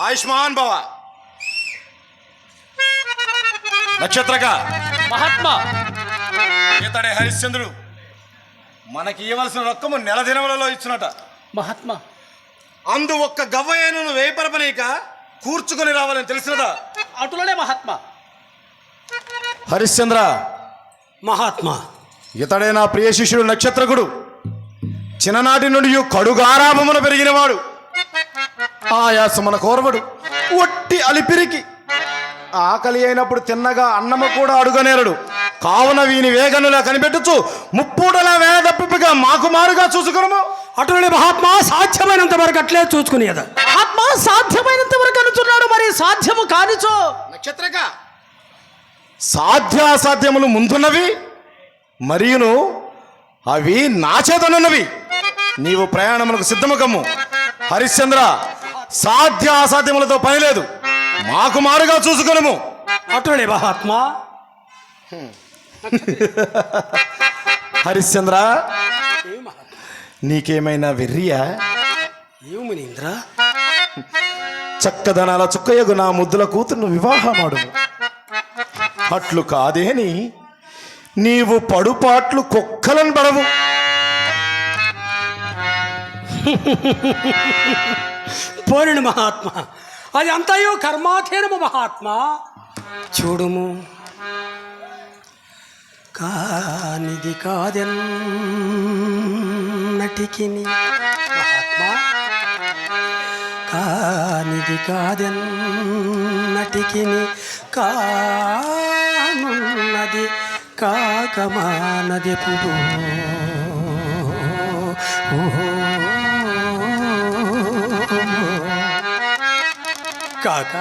ఆయుష్మాన్ భవ. నక్షత్రగా మహాత్మా. ఇతడే హరిశ్చంద్రుడు. మనకి ఇవ్వవలసిన రొక్కము నెల దినములలో ఇచ్చునట. మహాత్మా. అందు ఒక్క గవ్వయ్యను వేపరపనీక కూర్చుకొని రావాలని తెలిసినదా? అటులనే మహాత్మా. హరిశ్చంద్ర. మహాత్మా. ఇతడే నా ప్రియ శిష్యుడు నక్షత్రకుడు. చిన్ననాటి నుండి కడుగారాభమున పెరిగినవాడు. ఆయాసమున కోరవడు. ఒట్టి అలిపిరికి. ఆకలి అయినప్పుడు తిన్నగా అన్నము కూడా అడుగనేరడు. కావున వీని వేగనులా కనిపెట్టుచు ముప్పూటలా వేల తప్పిగా మాకు మారుగా చూసుకునము. అటులనే మహాత్మా సాధ్యమైనంత వరకు అట్లే చూసుకునేదా. ఆత్మ సాధ్యమైనంత వరకు అనుచున్నాడు మరి సాధ్యము కానిచో. నక్షత్రక సాధ్యాసాధ్యములు ముందున్నవి మరియును అవి నా చేతనున్నవి నీవు ప్రయాణములకు సిద్ధము కమ్ము హరిశ్చంద్ర సాధ్య అసాధ్యములతో పని లేదు మాకు మారుగా చూసుకునము. అటులనే మహాత్మా. హరిశ్చంద్ర నీకేమైనా వెర్రియా? ఏమి మునీంద్ర? చక్కదనాల చుక్కయ్యగు నా ముద్దుల కూతురును వివాహమాడు అట్లు కాదేని నీవు పడుపాట్లు కుక్కలను పడవు. పోరిన మహాత్మ. అది అంతయో కర్మాధీనము మహాత్మ. చూడుము. కానిది కాదెన్నటికి మహాత్మా. కానిది కాదెన్నటికి కానున్నది కాకమానది పుడు. కాక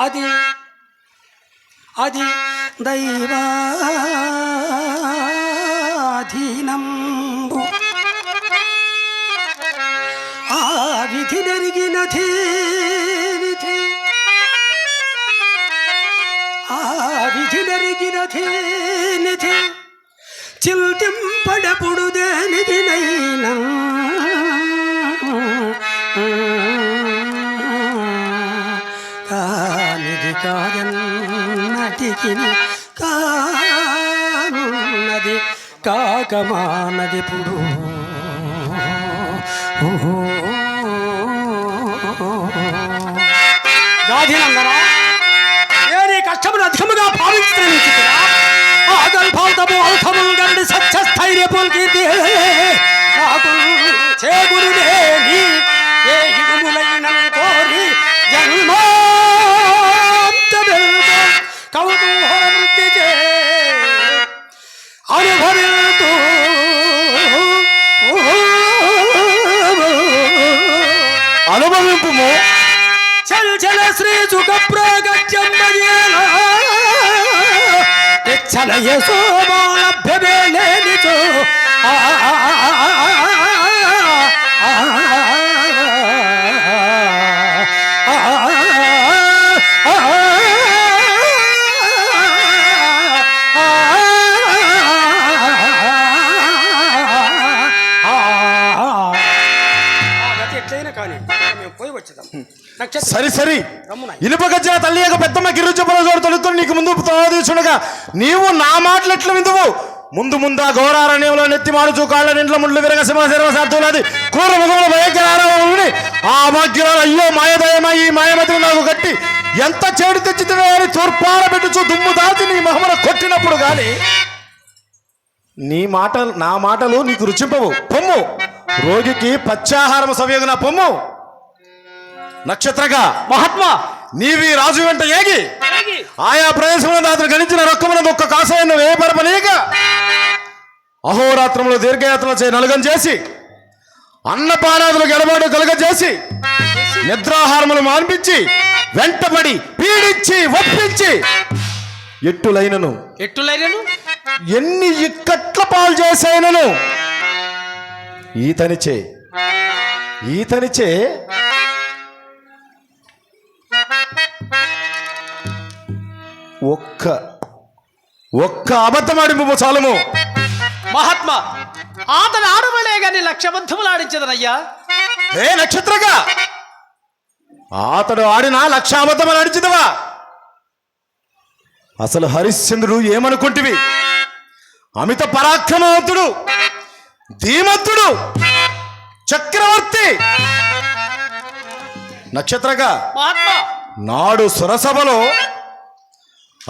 అది అది దైవాధీనం. ఆ విధి నెరిగినది నిధి ఆ విధి నెరిగినది నిధి చిల్తింపడపుడు దేనిది కాదన్నటికి కానున్నది కాకమానది పుడు. గాధినందనా ఏది కష్టమును అధికముగా భావించిన ఆగల్భాతము అల్పములు గండి సత్య స్థైర్యపుల్ కీర్తి. నాకు చేగురులేని చల యశోమాలభ్యమే లేనిచో సరి సరి. రమ్మున. ఇనుప గజ్జల తల్లి యొక్క పెద్దమ్మ గిరిజపల జోడు తొలుకొని నీకు ముందు తోదీచుండగా నీవు నా మాటలు ఎట్లా విందువు. ముందు ముందా ఘోరారణ్యంలో నెత్తి మాడుచు కాళ్ళ నింట్ల ముండ్లు విరగ సింహ శర్వ సాధ్యులది. కూర ముఖముల భయంకర ఆరామముని ఆ భాగ్యురాలు అయ్యో మాయదయమ ఈ మాయమతిని నాకు కట్టి ఎంత చెడు తెచ్చితివే అని తూర్పార పెట్టుచు దుమ్ము దాచి నీ మొహమున కొట్టినప్పుడు గాని నీ మాటలు నా మాటలు నీకు రుచింపవు. పొమ్ము. రోగికి పచ్చాహారం సవ్యగున పొమ్ము. నక్షత్రగా మహాత్మా! నీవి రాజు వెంట ఏగి ఆయా ప్రదేశంలో అతను గణించిన రొక్కమున ఒక్క కాసాయను వేపరపనీక అహోరాత్రములు దీర్ఘయాత్రలు చే నలుగం చేసి అన్నపానాదులు గెలబాటు కలుగజేసి నిద్రాహారములు మాన్పించి వెంటబడి పీడించి ఒప్పించి ఎట్టులైనను. ఎట్టులైనను? ఎన్ని ఇక్కట్ల పాలు చేసైనను? ఈతనిచే ఈతనిచే ఒక్క ఒక్క అబద్ధమాడింపు చాలుము. మహాత్మా అతను ఆడవలే గాని లక్షబద్ధములు ఆడించదనయ్యా. ఏ నక్షత్రగా? అతడు ఆడిన లక్షాబద్ధం నడిచిదవా అసలు హరిశ్చంద్రుడు ఏమనుకుంటివి? అమిత పరాక్రమవంతుడు ధీమంతుడు చక్రవర్తి. నక్షత్రగా? నాడు సురసభలో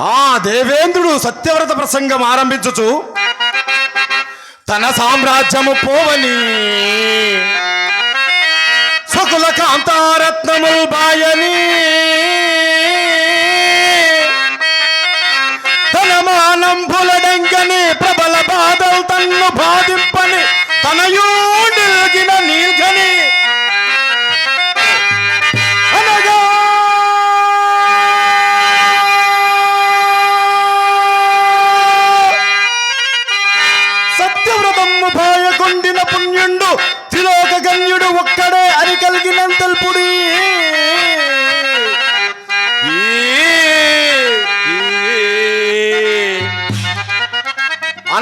ఆ దేవేంద్రుడు సత్యవ్రత ప్రసంగం ఆరంభించుచు తన సామ్రాజ్యము పోవని. సకుల కాంతారత్నములు బాయని. తన మానంబులడంగని ప్రబల బాధలు తన్ను బాధింపని తనయూ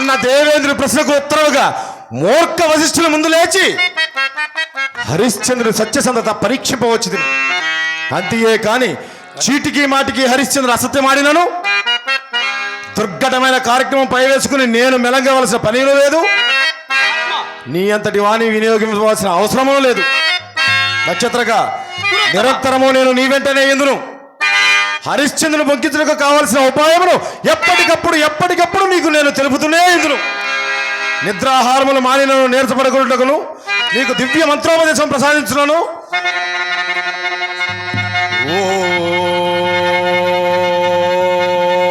అన్న దేవేంద్ర ప్రశ్నకు ఉత్తరవుగా మూర్ఖ వశిష్ఠుల ముందు లేచి హరిశ్చంద్రుడు సత్యసంధత పరీక్షింపవచ్చుది. అంతే కాని చీటికి మాటికి హరిశ్చంద్ర అసత్యమాడినను? దుర్ఘటమైన కార్యక్రమం పైవేసుకుని నేను మెలంగవలసిన పనిలో లేదు. నీ అంతటి వాణి వినియోగించవలసిన అవసరమూ లేదు. నక్షత్రగా నిరంతరము నేను నీ వెంటనే ఎందును? హరిశ్చంద్రుని బొంకించడానికి కావలసిన ఉపాయమును ఎప్పటికప్పుడు ఎప్పటికప్పుడు నీకు నేను తెలుపుతూనే ఎందును నిద్రాహారములు మానినను నేర్చబడకున్నటకును నీకు దివ్య మంత్రోపదేశం ప్రసాదించున్నాను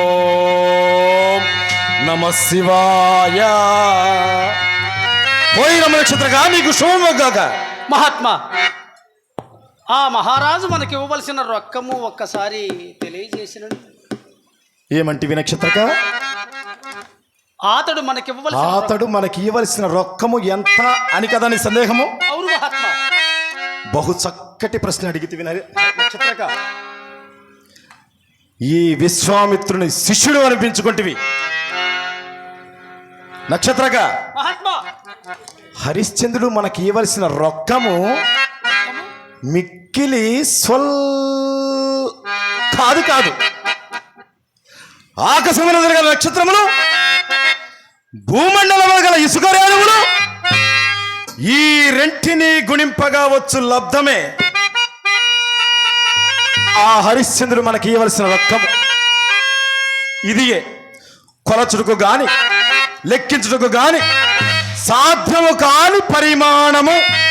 ఓం నమ శివాయ. పోయిన నక్షత్రగా నీకు శుభమగాక మహాత్మా ఆ మహారాజు మనకి ఇవ్వవలసిన రొక్కము ఒక్కసారి తెలియజేసిన ఏమంటివి నక్షత్రక అతడు మనకి ఇవ్వవలసిన అతడు మనకి ఇవ్వవలసిన రొక్కము ఎంత అని కదా నీ సందేహము? అవును మహాత్మా. బహు చక్కటి ప్రశ్న అడిగితే వినరి నక్షత్రక. ఈ విశ్వామిత్రుని శిష్యుడు అనిపించుకుంటివి. నక్షత్రక మహాత్మా. హరిశ్చంద్రుడు మనకి ఇవ్వవలసిన రొక్కము మిక్కిలి స్వల్ కాదు కాదు. ఆకాశమున గల నక్షత్రములు భూమండలమున గల ఇసుక రేణువులు ఈ రెంటిని గుణింపగా వచ్చు లబ్ధమే. ఆ హరిశ్చంద్రుడు మనకి ఇవ్వవలసిన రక్తము. ఇదియే. కొలచుడుకు గాని లెక్కించుటకు గాని సాధ్యము కాని పరిమాణము.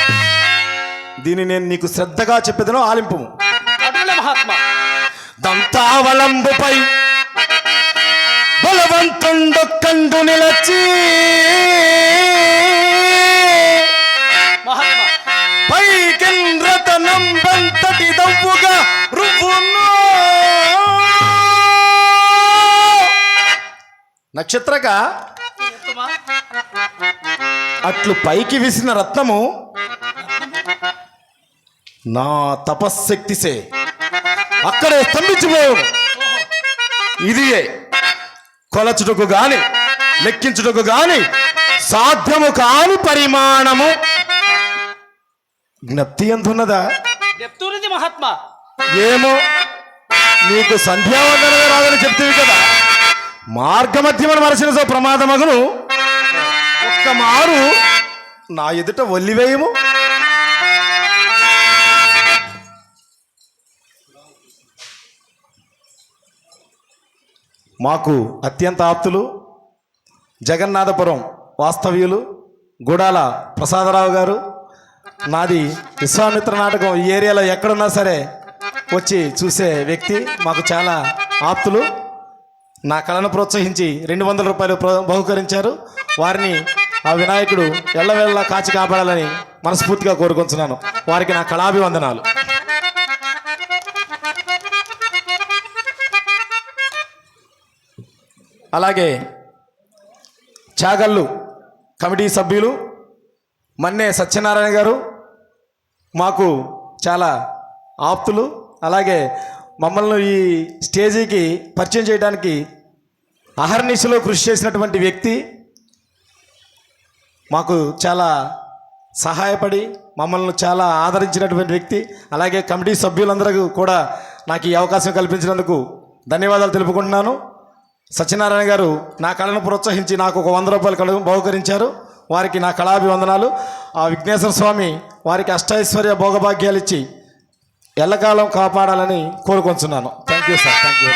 దీన్ని నేను నీకు శ్రద్ధగా చెప్పేదను ఆలింపు మహాత్మా. దంతావలంబుపై నిలచి పైకింద్రతనం బంతటి దవ్వుగా రువ్వును. నక్షత్రక. అట్లు పైకి విసిన రత్నము నా తపశ్శక్తిసే. అక్కడే స్తంభించిపోవు ఓహో ఇదియే. కొలచుటకు గాని లెక్కించుటకు గాని సాధ్యము కాని పరిమాణము. జ్ఞప్తి ఎంతున్నదా చెప్తున్నది మహాత్మా. ఏమో? నీకు సంధ్యావందనమే రాదని చెప్తేవి కదా. మార్గమధ్యమని మరచిన సో ప్రమాదమగును. ఒక్క మారు నా ఎదుట ఒల్లివేయము? మాకు అత్యంత ఆప్తులు జగన్నాథపురం వాస్తవ్యులు గుడాల ప్రసాదరావు గారు నాది విశ్వామిత్ర నాటకం ఈ ఏరియాలో ఎక్కడున్నా సరే వచ్చి చూసే వ్యక్తి మాకు చాలా ఆప్తులు. నా కళను ప్రోత్సహించి రెండు వందల రూపాయలు బహుకరించారు. వారిని ఆ వినాయకుడు ఎల్లవేళ్ళ కాచి కాపాడాలని మనస్ఫూర్తిగా కోరుకుంటున్నాను. వారికి నా కళాభివందనాలు. అలాగే చాగల్లు కమిటీ సభ్యులు మన్నే సత్యనారాయణ గారు మాకు చాలా ఆప్తులు. అలాగే మమ్మల్ని ఈ స్టేజీకి పరిచయం చేయడానికి అహర్నిశలో కృషి చేసినటువంటి వ్యక్తి మాకు చాలా సహాయపడి మమ్మల్ని చాలా ఆదరించినటువంటి వ్యక్తి. అలాగే కమిటీ సభ్యులందరూ కూడా నాకు ఈ అవకాశం కల్పించినందుకు ధన్యవాదాలు తెలుపుకుంటున్నాను. సత్యనారాయణ గారు నా కళను ప్రోత్సహించి నాకు ఒక వంద రూపాయలు కళ బహుకరించారు. వారికి నా కళాభివందనాలు. ఆ విఘ్నేశ్వర స్వామి వారికి అష్టైశ్వర్య భోగభాగ్యాలు ఇచ్చి ఎల్లకాలం కాపాడాలని కోరుకుంటున్నాను thank you sir. Thank you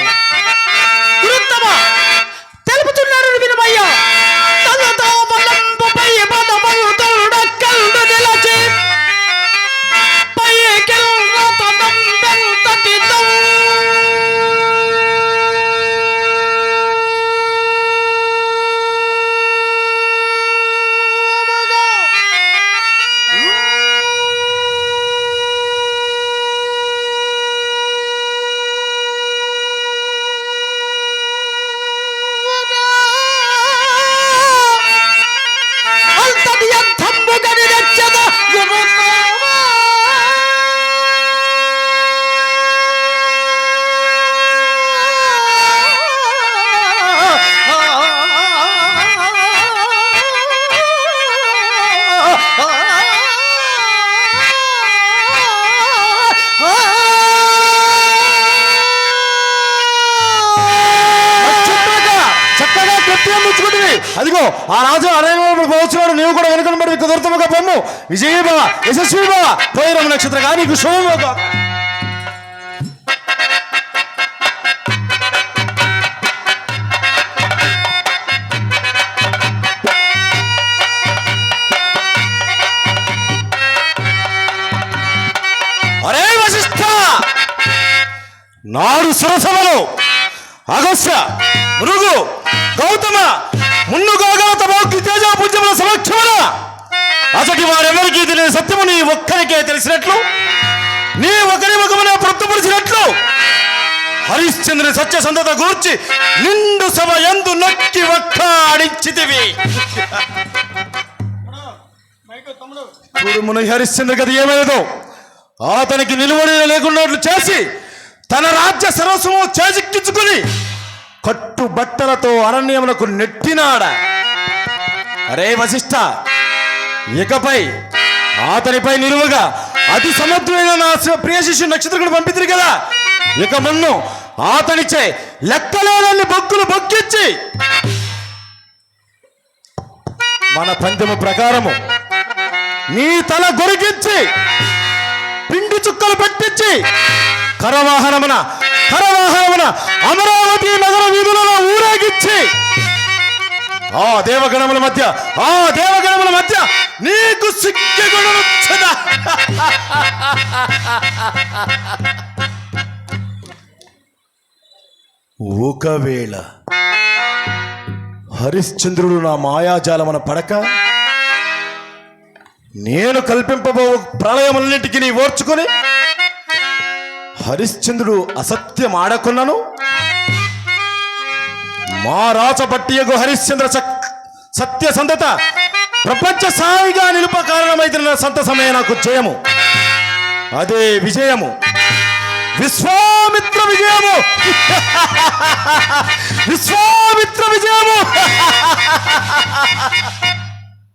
చక్కగా ముచ్చుకుంటుంది. అదిగో ఆ రాజు అరణ్యంలో పోవచ్చున్నాడు. నీవు కూడా వెనుకనబడి కుదురుతముగా పొమ్ము. విజయీ భవ యశస్వి భవ పోయిరమ నక్షత్రగా నీకు శుభమోగా అరే వశిష్ఠ! నాడు సురసభలో అగస్య మృగు గౌతమ మున్నుగాగా తమోక్తి తేజ పుంజముల సమక్షమున. అసటి వారెవరికీ తెలియని సత్యము నీ ఒక్కరికే తెలిసినట్లు నీ ఒకరి ముఖమునే ప్రొత్తుపరిచినట్లు. హరిశ్చంద్రుని సత్య సంతత గూర్చి నిండు సభ ఎందు నొక్కి ఒక్కాడించితివి చూడు ముని హరిశ్చంద్ర గది ఏమైనదో అతనికి నిలువడి లేకున్నట్లు చేసి తన రాజ్య సర్వస్వము చేజిక్కించుకుని కట్టు బట్టలతో అరణ్యములకు నెట్టినాడ. అరే వశిష్ట ఇకపై అతనిపై నిలువగా అతి సమర్థమైన నా ప్రియ శిష్యు నక్షత్రకుడు పంపితురు కదా. ఇక మున్ను అతనిచే లెక్కలేనన్ని బొక్కులు బొక్కిచ్చి మన పందెము ప్రకారము నీ తల గొరికించి పిండి చుక్కలు పెట్టించి కరవాహనమున కరవాహనమున అమర ఆ దేవగణముల మధ్య ఆ దేవగణముల మధ్య నీకు సిక్కిగుణముచ్చదా ఒకవేళ హరిశ్చంద్రుడు నా మాయాజాలమన పడక నేను కల్పింపబో ప్రళయములన్నింటికి నీ ఓర్చుకొని హరిశ్చంద్రుడు అసత్యం ఆడకున్నాను మా రాచపట్టియకు హరిశ్చంద్ర సత్య సంతత. ప్రపంచ సాయిగా నిలుప కారణమైతున్న సంతసమే నాకు జయము. అదే విజయము. విశ్వామిత్ర విజయము. విశ్వామిత్ర విజయము.